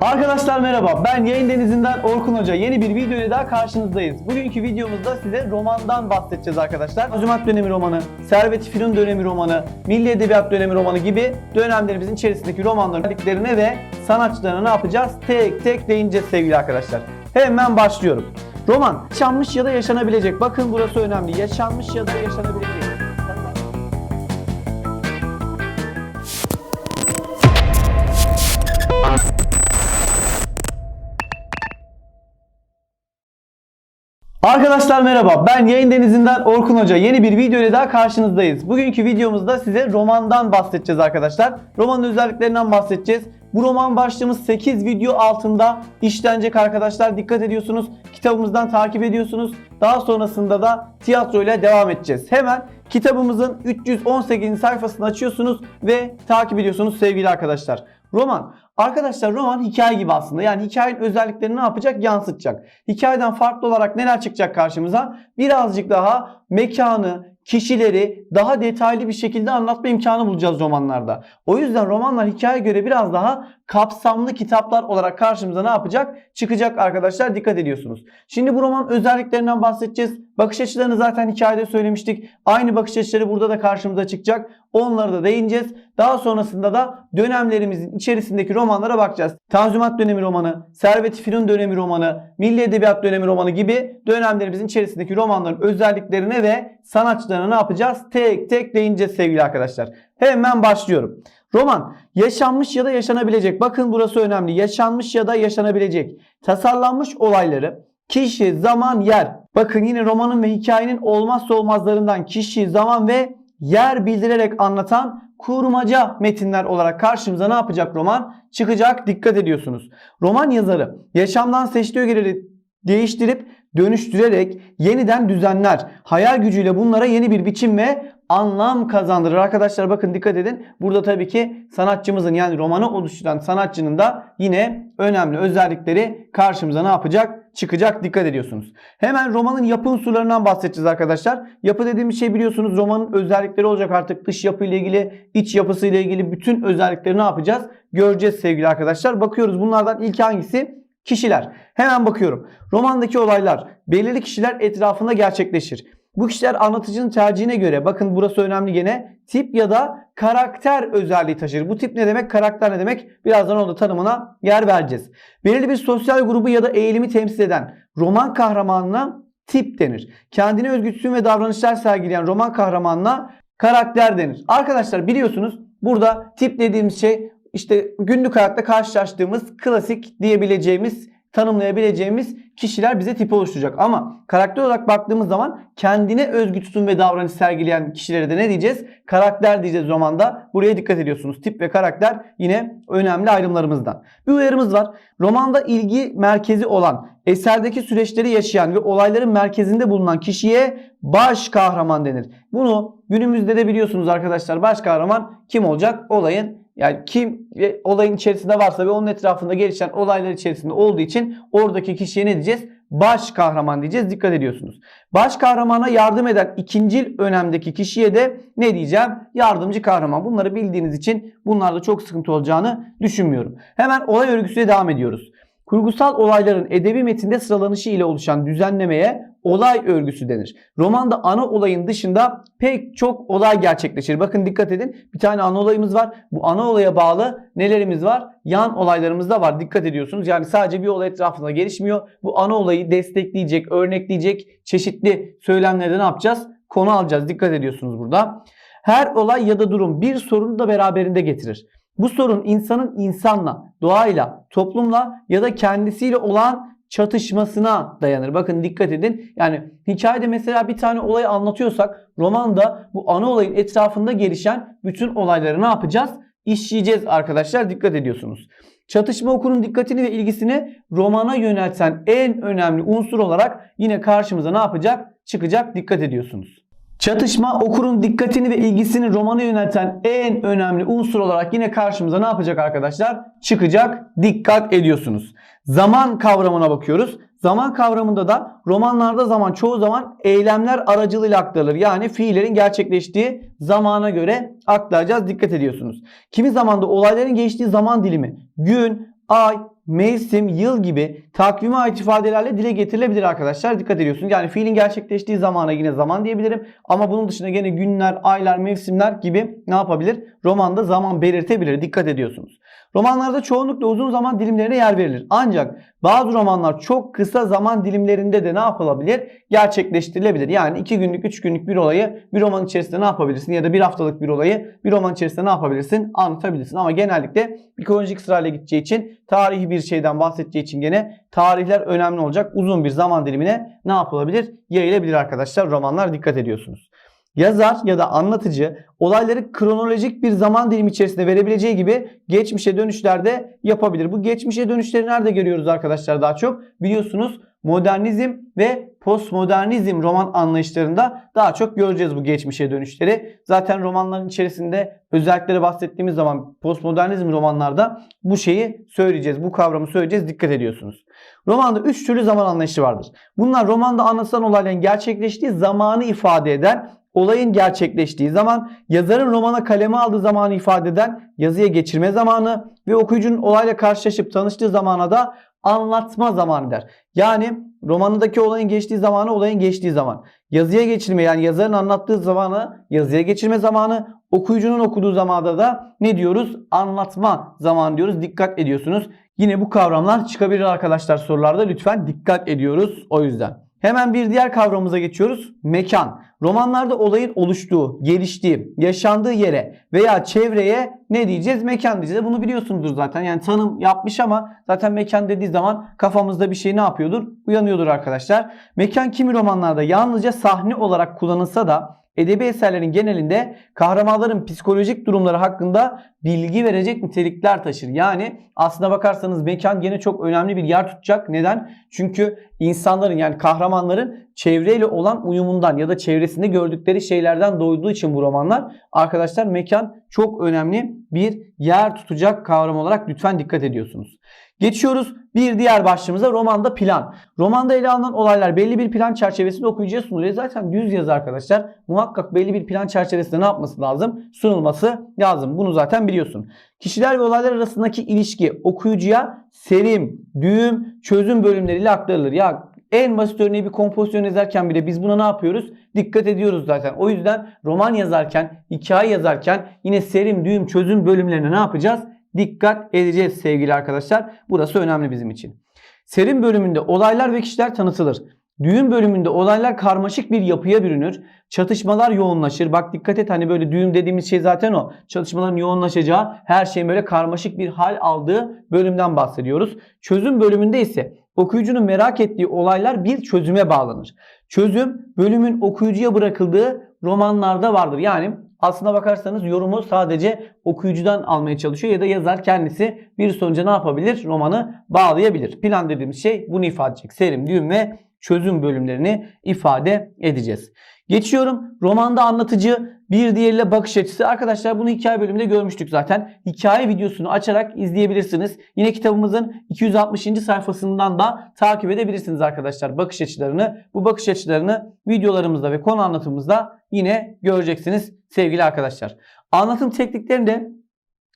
Arkadaşlar merhaba. Ben Yayın Denizi'nden Orkun Hoca. Yeni bir video ile daha karşınızdayız. Bugünkü videomuzda size romandan bahsedeceğiz arkadaşlar. Azumat dönemi romanı, Servet-i Fünun dönemi romanı, Milli Edebiyat dönemi romanı gibi dönemlerimizin içerisindeki romanların ve sanatçılarına ne yapacağız? Tek tek değineceğiz sevgili arkadaşlar. Hemen başlıyorum. Roman, yaşanmış ya da yaşanabilecek. Bakın burası önemli. Yaşanmış ya da yaşanabilecek. Arkadaşlar merhaba. Ben Yayın Denizi'nden Orkun Hoca. Yeni bir video ile daha karşınızdayız. Bugünkü videomuzda size romandan bahsedeceğiz arkadaşlar. Romanın özelliklerinden bahsedeceğiz. Bu roman başlığımız 8 video altında işlenecek arkadaşlar. Dikkat ediyorsunuz. Kitabımızdan takip ediyorsunuz. Daha sonrasında da tiyatroyla devam edeceğiz. Hemen kitabımızın 318. sayfasını açıyorsunuz ve takip ediyorsunuz sevgili arkadaşlar. Roman. Arkadaşlar roman hikaye gibi aslında. Yani hikayenin özelliklerini ne yapacak? Yansıtacak. Hikayeden farklı olarak neler çıkacak karşımıza? Birazcık daha mekanı, kişileri daha detaylı bir şekilde anlatma imkanı bulacağız romanlarda. O yüzden romanlar hikaye göre biraz daha kapsamlı kitaplar olarak karşımıza ne yapacak? Çıkacak arkadaşlar dikkat ediyorsunuz. Şimdi bu roman özelliklerinden bahsedeceğiz. Bakış açılarını zaten hikayede söylemiştik. Aynı bakış açıları burada da karşımıza çıkacak. Onları da değineceğiz. Daha sonrasında da dönemlerimizin içerisindeki romanlara bakacağız. Tanzimat dönemi romanı, Servet-i Fünun dönemi romanı, Milli Edebiyat dönemi romanı gibi dönemlerimizin içerisindeki romanların özelliklerine ve sanatçılarına ne yapacağız? Tek tek değineceğiz sevgili arkadaşlar. Hemen başlıyorum. Roman yaşanmış ya da yaşanabilecek. Bakın burası önemli. Yaşanmış ya da yaşanabilecek. Tasarlanmış olayları kişi, zaman, yer. Bakın yine romanın ve hikayenin olmazsa olmazlarından kişi, zaman ve yer bildirerek anlatan kurmaca metinler olarak karşımıza ne yapacak roman? Çıkacak. Dikkat ediyorsunuz. Roman yazarı yaşamdan seçtiği ögeleri değiştirip dönüştürerek yeniden düzenler. Hayal gücüyle bunlara yeni bir biçim ve anlam kazandırır. Arkadaşlar bakın dikkat edin. Burada tabii ki sanatçımızın yani romanı oluşturan sanatçının da yine önemli özellikleri karşımıza ne yapacak? Çıkacak. Dikkat ediyorsunuz. Hemen romanın yapı unsurlarından bahsedeceğiz arkadaşlar. Yapı dediğimiz şey biliyorsunuz romanın özellikleri olacak artık. Dış yapı ile ilgili, iç yapısı ile ilgili bütün özellikleri ne yapacağız? Göreceğiz sevgili arkadaşlar. Bakıyoruz bunlardan ilk hangisi? Kişiler. Hemen bakıyorum. Romandaki olaylar belirli kişiler etrafında gerçekleşir. Bu kişiler anlatıcının tercihine göre bakın burası önemli gene tip ya da karakter özelliği taşır. Bu tip ne demek? Karakter ne demek? Birazdan onun da tanımına yer vereceğiz. Belirli bir sosyal grubu ya da eğilimi temsil eden roman kahramanına tip denir. Kendine özgü ve davranışlar sergileyen roman kahramanına karakter denir. Arkadaşlar biliyorsunuz burada tip dediğimiz şey işte günlük hayatta karşılaştığımız klasik diyebileceğimiz tanımlayabileceğimiz kişiler bize tip oluşturacak. Ama karakter olarak baktığımız zaman kendine özgü tutum ve davranış sergileyen kişilere de ne diyeceğiz? Karakter diyeceğiz romanda. Buraya dikkat ediyorsunuz. Tip ve karakter yine önemli ayrımlarımızdan. Bir uyarımız var. Romanda ilgi merkezi olan, eserdeki süreçleri yaşayan ve olayların merkezinde bulunan kişiye baş kahraman denir. Bunu günümüzde de biliyorsunuz arkadaşlar. Baş kahraman kim olacak? Olayın yani kim ve olayın içerisinde varsa ve onun etrafında gelişen olaylar içerisinde olduğu için oradaki kişiye ne diyeceğiz? Baş kahraman diyeceğiz. Dikkat ediyorsunuz. Baş kahramana yardım eden ikincil önemdeki kişiye de ne diyeceğim? Yardımcı kahraman. Bunları bildiğiniz için bunlarda çok sıkıntı olacağını düşünmüyorum. Hemen olay örgüsüne devam ediyoruz. Kurgusal olayların edebi metinde sıralanışı ile oluşan düzenlemeye olay örgüsü denir. Romanda ana olayın dışında pek çok olay gerçekleşir. Bakın dikkat edin. Bir tane ana olayımız var. Bu ana olaya bağlı nelerimiz var? Yan olaylarımız da var. Dikkat ediyorsunuz. Yani sadece bir olay etrafında gelişmiyor. Bu ana olayı destekleyecek, örnekleyecek çeşitli söylemlerde ne yapacağız? Konu alacağız. Dikkat ediyorsunuz burada. Her olay ya da durum bir sorunu da beraberinde getirir. Bu sorun insanın insanla, doğayla, toplumla ya da kendisiyle olan çatışmasına dayanır. Bakın dikkat edin. Yani hikayede mesela bir tane olayı anlatıyorsak romanda bu ana olayın etrafında gelişen bütün olayları ne yapacağız? İşleyeceğiz arkadaşlar. Dikkat ediyorsunuz. Çatışma okurun dikkatini ve ilgisini romana yönelten en önemli unsur olarak yine karşımıza ne yapacak? Çıkacak. Dikkat ediyorsunuz. Çatışma okurun dikkatini ve ilgisini romana yönelten en önemli unsur olarak yine karşımıza ne yapacak arkadaşlar? Çıkacak. Dikkat ediyorsunuz. Zaman kavramına bakıyoruz. Zaman kavramında da romanlarda zaman çoğu zaman eylemler aracılığıyla aktarılır. Yani fiillerin gerçekleştiği zamana göre aktaracağız. Dikkat ediyorsunuz. Kimi zamanda olayların geçtiği zaman dilimi gün, ay, mevsim, yıl gibi takvime ait ifadelerle dile getirilebilir arkadaşlar. Dikkat ediyorsunuz. Yani fiilin gerçekleştiği zamana yine zaman diyebilirim. Ama bunun dışında gene günler, aylar, mevsimler gibi ne yapabilir? Romanda zaman belirtebilir. Dikkat ediyorsunuz. Romanlarda çoğunlukla uzun zaman dilimlerine yer verilir. Ancak bazı romanlar çok kısa zaman dilimlerinde de ne yapılabilir? Gerçekleştirilebilir. Yani 2 günlük, 3 günlük bir olayı bir roman içerisinde ne yapabilirsin? Ya da bir haftalık bir olayı bir roman içerisinde ne yapabilirsin? Anlatabilirsin. Ama genellikle bir kronolojik sırayla gideceği için, tarihi bir şeyden bahsedeceği için gene tarihler önemli olacak. Uzun bir zaman dilimine ne yapılabilir? Yayılabilir arkadaşlar. Romanlar dikkat ediyorsunuz. Yazar ya da anlatıcı olayları kronolojik bir zaman dilimi içerisinde verebileceği gibi geçmişe dönüşlerde yapabilir. Bu geçmişe dönüşleri nerede görüyoruz arkadaşlar daha çok? Biliyorsunuz modernizm ve postmodernizm roman anlayışlarında daha çok göreceğiz bu geçmişe dönüşleri. Zaten romanların içerisinde özellikleri bahsettiğimiz zaman postmodernizm romanlarda bu şeyi söyleyeceğiz. Bu kavramı söyleyeceğiz. Dikkat ediyorsunuz. Romanda 3 türlü zaman anlayışı vardır. Bunlar romanda anlatılan olayların gerçekleştiği zamanı ifade eden olayın gerçekleştiği zaman, yazarın romana kaleme aldığı zamanı ifade eden yazıya geçirme zamanı ve okuyucunun olayla karşılaşıp tanıştığı zamana da anlatma zamanı der. Yani romanındaki olayın geçtiği zamanı olayın geçtiği zaman. Yazıya geçirme yani yazarın anlattığı zamanı yazıya geçirme zamanı. Okuyucunun okuduğu zamanda da ne diyoruz? Anlatma zamanı diyoruz. Dikkat ediyorsunuz. Yine bu kavramlar çıkabilir arkadaşlar sorularda. Lütfen dikkat ediyoruz o yüzden. Hemen bir diğer kavramımıza geçiyoruz. Mekan. Romanlarda olayın oluştuğu, geliştiği, yaşandığı yere veya çevreye ne diyeceğiz? Mekan diyeceğiz. Bunu biliyorsunuzdur zaten. Yani tanım yapmış ama zaten mekan dediği zaman kafamızda bir şey ne yapıyordur? Uyanıyordur arkadaşlar. Mekan kimi romanlarda yalnızca sahne olarak kullanılsa da edebi eserlerin genelinde kahramanların psikolojik durumları hakkında bilgi verecek nitelikler taşır. Yani aslına bakarsanız mekan gene çok önemli bir yer tutacak. Neden? Çünkü insanların yani kahramanların çevreyle olan uyumundan ya da çevresinde gördükleri şeylerden doyduğu için bu romanlar arkadaşlar mekan çok önemli bir yer tutacak kavram olarak lütfen dikkat ediyorsunuz. Geçiyoruz bir diğer başlığımıza romanda plan. Romanda ele alınan olaylar belli bir plan çerçevesinde okuyucuya sunuluyor. Zaten düz yazı arkadaşlar muhakkak belli bir plan çerçevesinde ne yapması lazım? Sunulması lazım. Bunu zaten biliyorsun. Kişiler ve olaylar arasındaki ilişki okuyucuya serim, düğüm, çözüm bölümleriyle aktarılır. Ya en basit örneği bir kompozisyon yazarken bile biz buna ne yapıyoruz? Dikkat ediyoruz zaten. O yüzden roman yazarken, hikaye yazarken yine serim, düğüm, çözüm bölümlerine ne yapacağız? Dikkat edeceğiz sevgili arkadaşlar. Burası önemli bizim için. Serim bölümünde olaylar ve kişiler tanıtılır. Düğüm bölümünde olaylar karmaşık bir yapıya bürünür. Çatışmalar yoğunlaşır. Bak dikkat et hani böyle düğüm dediğimiz şey zaten o. Çatışmaların yoğunlaşacağı, her şeyin böyle karmaşık bir hal aldığı bölümden bahsediyoruz. Çözüm bölümünde ise okuyucunun merak ettiği olaylar bir çözüme bağlanır. Çözüm bölümün okuyucuya bırakıldığı romanlarda vardır. Yani aslına bakarsanız yorumu sadece okuyucudan almaya çalışıyor ya da yazar kendisi bir sonuca ne yapabilir? Romanı bağlayabilir. Plan dediğimiz şey bunu ifade edecek. Serim, düğüm ve çözüm bölümlerini ifade edeceğiz. Geçiyorum. Romanda anlatıcı bir diğeriyle bakış açısı. Arkadaşlar bunu hikaye bölümünde görmüştük zaten. Hikaye videosunu açarak izleyebilirsiniz. Yine kitabımızın 260. sayfasından da takip edebilirsiniz arkadaşlar bakış açılarını. Bu bakış açılarını videolarımızda ve konu anlatımımızda yine göreceksiniz sevgili arkadaşlar. Anlatım tekniklerinde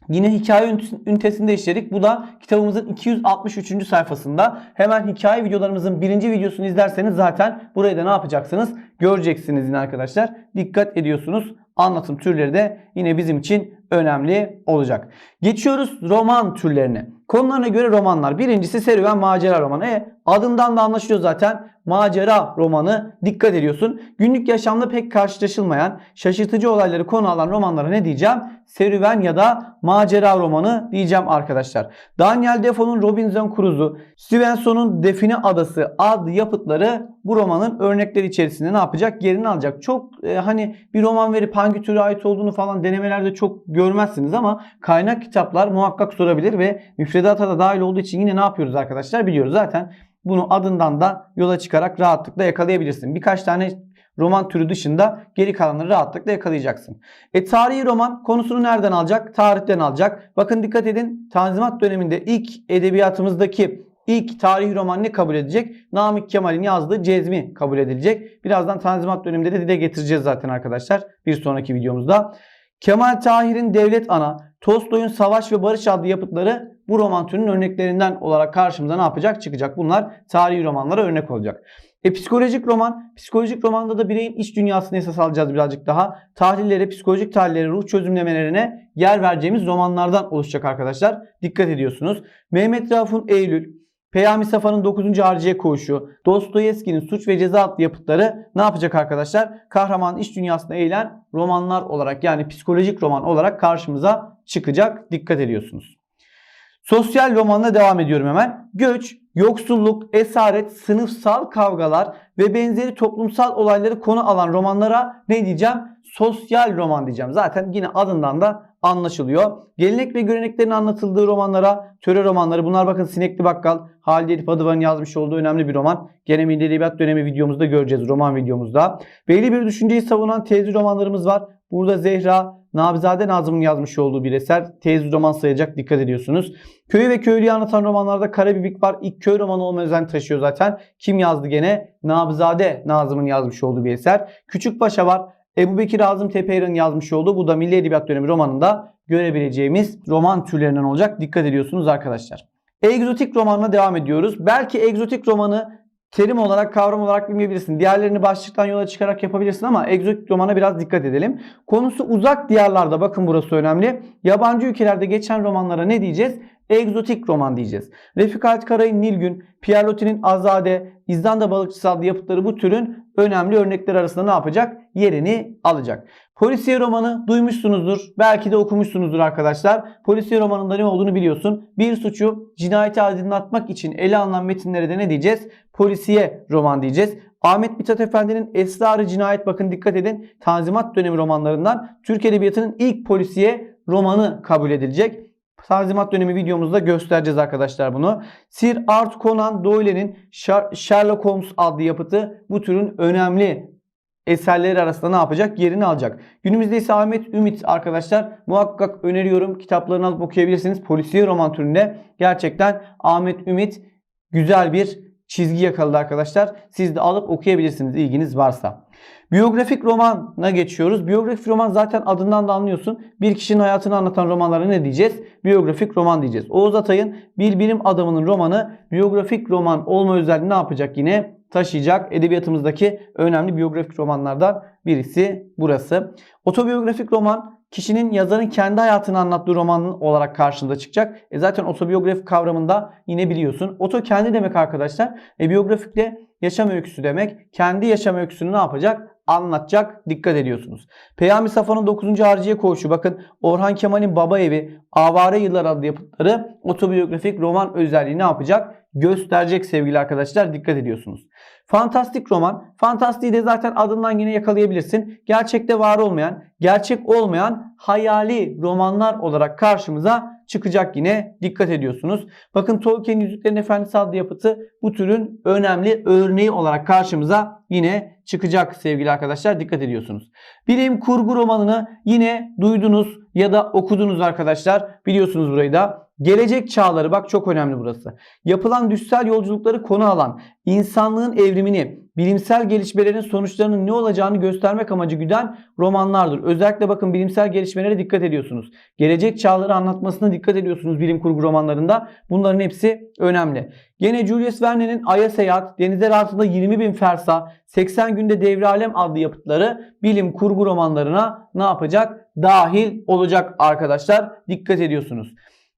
Yine hikaye ünitesinde işledik. Bu da kitabımızın 263. sayfasında. Hemen hikaye videolarımızın birinci videosunu izlerseniz zaten burayı da ne yapacaksınız? Göreceksiniz yine arkadaşlar. Dikkat ediyorsunuz. Anlatım türleri de yine bizim için önemli olacak. Geçiyoruz roman türlerine. Konularına göre romanlar. Birincisi serüven macera romanı. E, adından da anlaşılıyor zaten. Macera romanı dikkat ediyorsun. Günlük yaşamda pek karşılaşılmayan şaşırtıcı olayları konu alan romanlara ne diyeceğim? Serüven ya da macera romanı diyeceğim arkadaşlar. Daniel Defoe'nun Robinson Crusoe'u, Stevenson'un Define Adası adlı yapıtları bu romanın örnekleri içerisinde ne yapacak? Yerini alacak. Çok e, hani bir roman verip hangi türe ait olduğunu falan denemelerde çok görmezsiniz ama kaynak kitaplar muhakkak sorabilir ve müfredata da dahil olduğu için yine ne yapıyoruz arkadaşlar? Biliyoruz zaten bunu adından da yola çıkarak rahatlıkla yakalayabilirsin. Birkaç tane roman türü dışında geri kalanları rahatlıkla yakalayacaksın. E tarihi roman konusunu nereden alacak? Tarihten alacak. Bakın dikkat edin Tanzimat döneminde ilk edebiyatımızdaki ilk tarihi roman ne kabul edecek? Namık Kemal'in yazdığı Cezmi kabul edilecek. Birazdan Tanzimat döneminde de dile getireceğiz zaten arkadaşlar bir sonraki videomuzda. Kemal Tahir'in Devlet Ana, Tolstoy'un Savaş ve Barış adlı yapıtları bu roman türünün örneklerinden olarak karşımıza ne yapacak? Çıkacak. Bunlar tarihi romanlara örnek olacak. E, psikolojik roman, psikolojik romanda da bireyin iç dünyasını esas alacağız birazcık daha. Tahlillere, psikolojik tahlillere, ruh çözümlemelerine yer vereceğimiz romanlardan oluşacak arkadaşlar. Dikkat ediyorsunuz. Mehmet Rauf'un Eylül, Peyami Safa'nın 9. Harciye Koğuşu, Dostoyevski'nin Suç ve Ceza adlı yapıtları ne yapacak arkadaşlar? Kahramanın iç dünyasına eğilen romanlar olarak yani psikolojik roman olarak karşımıza çıkacak. Dikkat ediyorsunuz. Sosyal romanla devam ediyorum hemen. Göç, yoksulluk, esaret, sınıfsal kavgalar ve benzeri toplumsal olayları konu alan romanlara ne diyeceğim? Sosyal roman diyeceğim. Zaten yine adından da anlaşılıyor. Gelenek ve göreneklerin anlatıldığı romanlara, töre romanları bunlar bakın Sinekli Bakkal, Halide Edip Adıvar'ın yazmış olduğu önemli bir roman. Gene Milli Edebiyat dönemi videomuzda göreceğiz roman videomuzda. Belli bir düşünceyi savunan tezli romanlarımız var. Burada Zehra, Nabizade Nazım'ın yazmış olduğu bir eser. Tezli roman sayacak dikkat ediyorsunuz. Köyü ve köylüyü anlatan romanlarda Karabibik var. İlk köy romanı olma özen taşıyor zaten. Kim yazdı gene? Nabizade Nazım'ın yazmış olduğu bir eser. Küçük Paşa var. Ebu Bekir Azım Tepeyran'ın yazmış olduğu bu da Milli Edebiyat dönemi romanında görebileceğimiz roman türlerinden olacak. Dikkat ediyorsunuz arkadaşlar. Egzotik romanla devam ediyoruz. Belki egzotik romanı terim olarak, kavram olarak bilmeyebilirsin. Diğerlerini başlıktan yola çıkarak yapabilirsin ama egzotik romana biraz dikkat edelim. Konusu uzak diyarlarda bakın burası önemli. Yabancı ülkelerde geçen romanlara ne diyeceğiz? Egzotik roman diyeceğiz. Refik Halit Karay'ın Nilgün, Pierre Loti'nin Azade, İzlanda Balıkçısı adlı yapıtları bu türün önemli örnekleri arasında ne yapacak? Yerini alacak. Polisiye romanı duymuşsunuzdur. Belki de okumuşsunuzdur arkadaşlar. Polisiye romanında ne olduğunu biliyorsun. Bir suçu cinayeti aydınlatmak için ele alınan metinlere de ne diyeceğiz? Polisiye roman diyeceğiz. Ahmet Mithat Efendi'nin Esrarı Cinayet bakın dikkat edin. Tanzimat dönemi romanlarından Türk Edebiyatı'nın ilk polisiye romanı kabul edilecek. Tanzimat dönemi videomuzda göstereceğiz arkadaşlar bunu. Sir Arthur Conan Doyle'nin Sherlock Holmes adlı yapıtı bu türün önemli eserleri arasında ne yapacak? Yerini alacak. Günümüzde ise Ahmet Ümit arkadaşlar muhakkak öneriyorum. Kitaplarını alıp okuyabilirsiniz. Polisiye roman türünde gerçekten Ahmet Ümit güzel bir çizgi yakaladı arkadaşlar. Siz de alıp okuyabilirsiniz ilginiz varsa. Biyografik romana geçiyoruz. Biyografik roman zaten adından da anlıyorsun. Bir kişinin hayatını anlatan romanlara ne diyeceğiz? Biyografik roman diyeceğiz. Oğuz Atay'ın Bir Bilim Adamının romanı biyografik roman olma özelliğini ne yapacak yine? Taşıyacak edebiyatımızdaki önemli biyografik romanlardan birisi burası. Otobiyografik roman kişinin yazarın kendi hayatını anlattığı roman olarak karşımıza çıkacak. E zaten otobiyografik kavramında yine biliyorsun. Oto kendi demek arkadaşlar. E biyografikle yaşam öyküsü demek. Kendi yaşam öyküsünü ne yapacak? anlatacak. Dikkat ediyorsunuz. Peyami Safa'nın 9. Harciye Koğuşu bakın Orhan Kemal'in Baba Evi, Avare Yıllar adlı yapıtları otobiyografik roman özelliği ne yapacak? Gösterecek sevgili arkadaşlar. Dikkat ediyorsunuz. Fantastik roman. Fantastiği de zaten adından yine yakalayabilirsin. Gerçekte var olmayan, gerçek olmayan hayali romanlar olarak karşımıza çıkacak yine. Dikkat ediyorsunuz. Bakın Tolkien'in Yüzüklerin Efendisi adlı yapıtı bu türün önemli örneği olarak karşımıza yine çıkacak sevgili arkadaşlar. Dikkat ediyorsunuz. Bilim kurgu romanını yine duydunuz ya da okudunuz arkadaşlar. Biliyorsunuz burayı da. Gelecek çağları bak çok önemli burası. Yapılan düşsel yolculukları konu alan, insanlığın evrimini, bilimsel gelişmelerin sonuçlarının ne olacağını göstermek amacı güden romanlardır. Özellikle bakın bilimsel gelişmelere dikkat ediyorsunuz. Gelecek çağları anlatmasına dikkat ediyorsunuz bilim kurgu romanlarında. Bunların hepsi önemli. Gene Julius Verne'nin Ay'a Seyahat, Denizler Altında 20 bin fersa, 80 Günde Devre Alem adlı yapıtları bilim kurgu romanlarına ne yapacak? Dahil olacak arkadaşlar. Dikkat ediyorsunuz.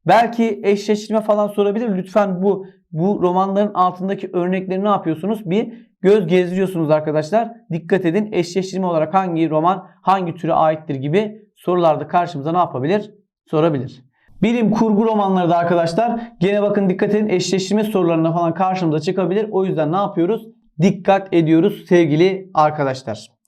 Belki eşleştirme falan sorabilir. Lütfen bu bu romanların altındaki örnekleri ne yapıyorsunuz? Bir göz gezdiriyorsunuz arkadaşlar. Dikkat edin eşleştirme olarak hangi roman hangi türe aittir gibi sorularda karşımıza ne yapabilir? Sorabilir. Bilim kurgu romanları da arkadaşlar gene bakın dikkat edin eşleştirme sorularına falan karşımıza çıkabilir. O yüzden ne yapıyoruz? Dikkat ediyoruz sevgili arkadaşlar.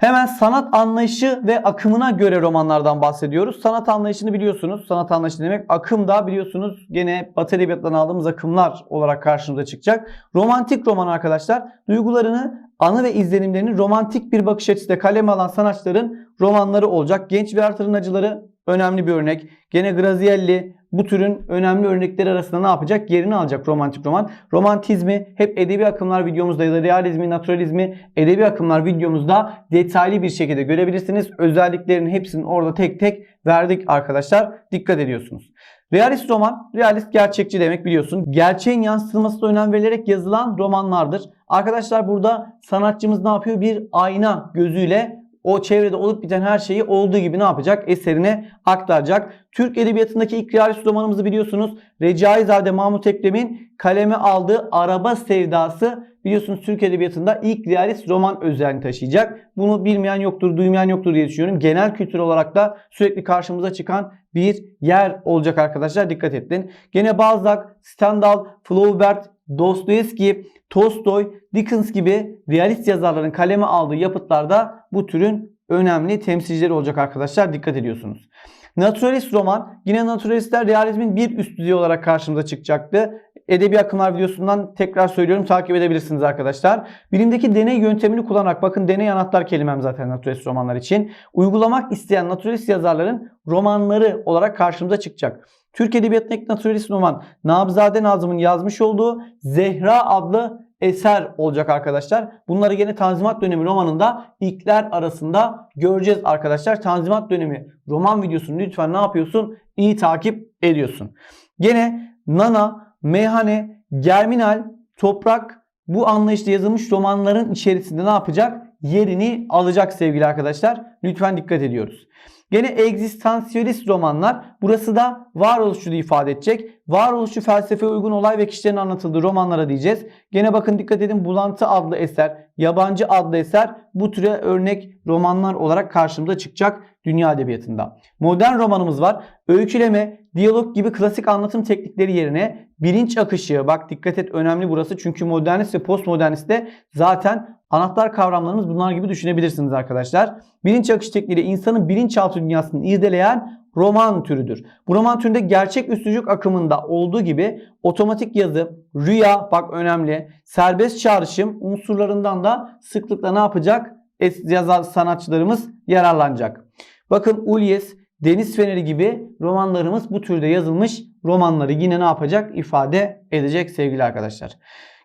Hemen sanat anlayışı ve akımına göre romanlardan bahsediyoruz. Sanat anlayışını biliyorsunuz. Sanat anlayışı demek akım da biliyorsunuz gene Batı Edebiyatı'ndan aldığımız akımlar olarak karşımıza çıkacak. Romantik roman arkadaşlar duygularını, anı ve izlenimlerini romantik bir bakış açısıyla kaleme alan sanatçıların romanları olacak. Genç bir artırın acıları önemli bir örnek. Gene Grazielli bu türün önemli örnekleri arasında ne yapacak? Yerini alacak romantik roman. Romantizmi hep edebi akımlar videomuzda ya da realizmi, naturalizmi edebi akımlar videomuzda detaylı bir şekilde görebilirsiniz. Özelliklerinin hepsini orada tek tek verdik arkadaşlar. Dikkat ediyorsunuz. Realist roman, realist gerçekçi demek biliyorsun. Gerçeğin yansıtılmasına önem verilerek yazılan romanlardır. Arkadaşlar burada sanatçımız ne yapıyor? Bir ayna gözüyle o çevrede olup biten her şeyi olduğu gibi ne yapacak? Eserine aktaracak. Türk Edebiyatı'ndaki ilk realist romanımızı biliyorsunuz. Recaizade Mahmut Ekrem'in kaleme aldığı Araba Sevdası biliyorsunuz Türk Edebiyatı'nda ilk realist roman özelliğini taşıyacak. Bunu bilmeyen yoktur, duymayan yoktur diye düşünüyorum. Genel kültür olarak da sürekli karşımıza çıkan bir yer olacak arkadaşlar. Dikkat edin. Gene Balzac, Stendhal, Flaubert, Dostoyevski, Tolstoy, Dickens gibi realist yazarların kaleme aldığı yapıtlarda bu türün önemli temsilcileri olacak arkadaşlar. Dikkat ediyorsunuz. Naturalist roman yine naturalistler realizmin bir üst düzeyi olarak karşımıza çıkacaktı. Edebi akımlar videosundan tekrar söylüyorum takip edebilirsiniz arkadaşlar. Bilimdeki deney yöntemini kullanarak bakın deney anahtar kelimem zaten naturalist romanlar için. Uygulamak isteyen naturalist yazarların romanları olarak karşımıza çıkacak. Türk Edebiyatı'ndaki naturalist roman Nabzade Nazım'ın yazmış olduğu Zehra adlı eser olacak arkadaşlar. Bunları yine Tanzimat dönemi romanında ilkler arasında göreceğiz arkadaşlar. Tanzimat dönemi roman videosunu lütfen ne yapıyorsun? İyi takip ediyorsun. Gene Nana, Meyhane, Germinal, Toprak bu anlayışla yazılmış romanların içerisinde ne yapacak? Yerini alacak sevgili arkadaşlar. Lütfen dikkat ediyoruz. Gene egzistansiyalist romanlar. Burası da varoluşçuluğu ifade edecek. Varoluşçu felsefeye uygun olay ve kişilerin anlatıldığı romanlara diyeceğiz. Gene bakın dikkat edin Bulantı adlı eser, Yabancı adlı eser bu türe örnek romanlar olarak karşımıza çıkacak dünya edebiyatında. Modern romanımız var. Öyküleme, diyalog gibi klasik anlatım teknikleri yerine bilinç akışı, bak dikkat et önemli burası çünkü modernist ve postmodernistte zaten anahtar kavramlarımız bunlar gibi düşünebilirsiniz arkadaşlar. Bilinç akışı tekniğiyle insanın bilinçaltı dünyasını irdeleyen roman türüdür. Bu roman türünde gerçek üstücük akımında olduğu gibi otomatik yazı, rüya bak önemli, serbest çağrışım unsurlarından da sıklıkla ne yapacak? Es- Yazar sanatçılarımız yararlanacak. Bakın Ulyes, Deniz Feneri gibi romanlarımız bu türde yazılmış romanları yine ne yapacak? ifade edecek sevgili arkadaşlar.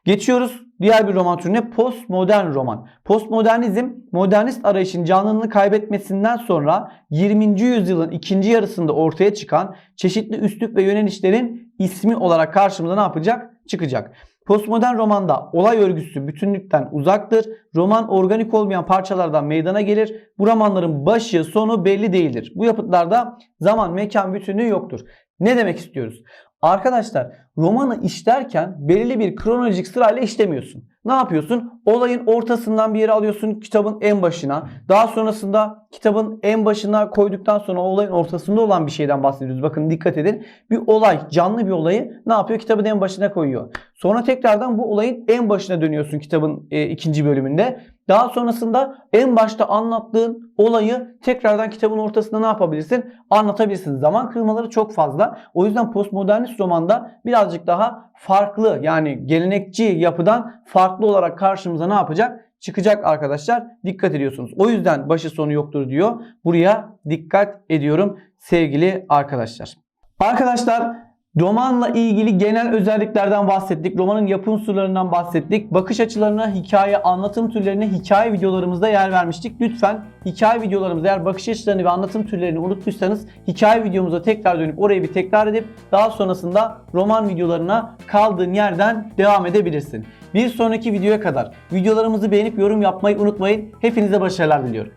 Geçiyoruz diğer bir roman türüne postmodern roman. Postmodernizm modernist arayışın canlılığını kaybetmesinden sonra 20. yüzyılın ikinci yarısında ortaya çıkan çeşitli üslup ve yönelişlerin ismi olarak karşımıza ne yapacak? Çıkacak. Postmodern romanda olay örgüsü bütünlükten uzaktır. Roman organik olmayan parçalardan meydana gelir. Bu romanların başı sonu belli değildir. Bu yapıtlarda zaman mekan bütünlüğü yoktur. Ne demek istiyoruz? Arkadaşlar romanı işlerken belirli bir kronolojik sırayla işlemiyorsun. Ne yapıyorsun? Olayın ortasından bir yere alıyorsun kitabın en başına. Daha sonrasında kitabın en başına koyduktan sonra olayın ortasında olan bir şeyden bahsediyoruz. Bakın dikkat edin. Bir olay, canlı bir olayı ne yapıyor? Kitabın en başına koyuyor. Sonra tekrardan bu olayın en başına dönüyorsun kitabın e, ikinci bölümünde. Daha sonrasında en başta anlattığın olayı tekrardan kitabın ortasında ne yapabilirsin? Anlatabilirsin. Zaman kırmaları çok fazla. O yüzden postmodernist romanda birazcık daha farklı yani gelenekçi yapıdan farklı olarak karşımıza ne yapacak? Çıkacak arkadaşlar. Dikkat ediyorsunuz. O yüzden başı sonu yoktur diyor. Buraya dikkat ediyorum sevgili arkadaşlar. Arkadaşlar Romanla ilgili genel özelliklerden bahsettik. Romanın yapı unsurlarından bahsettik. Bakış açılarına, hikaye, anlatım türlerine hikaye videolarımızda yer vermiştik. Lütfen hikaye videolarımızda eğer bakış açılarını ve anlatım türlerini unuttuysanız hikaye videomuza tekrar dönüp orayı bir tekrar edip daha sonrasında roman videolarına kaldığın yerden devam edebilirsin. Bir sonraki videoya kadar videolarımızı beğenip yorum yapmayı unutmayın. Hepinize başarılar diliyorum.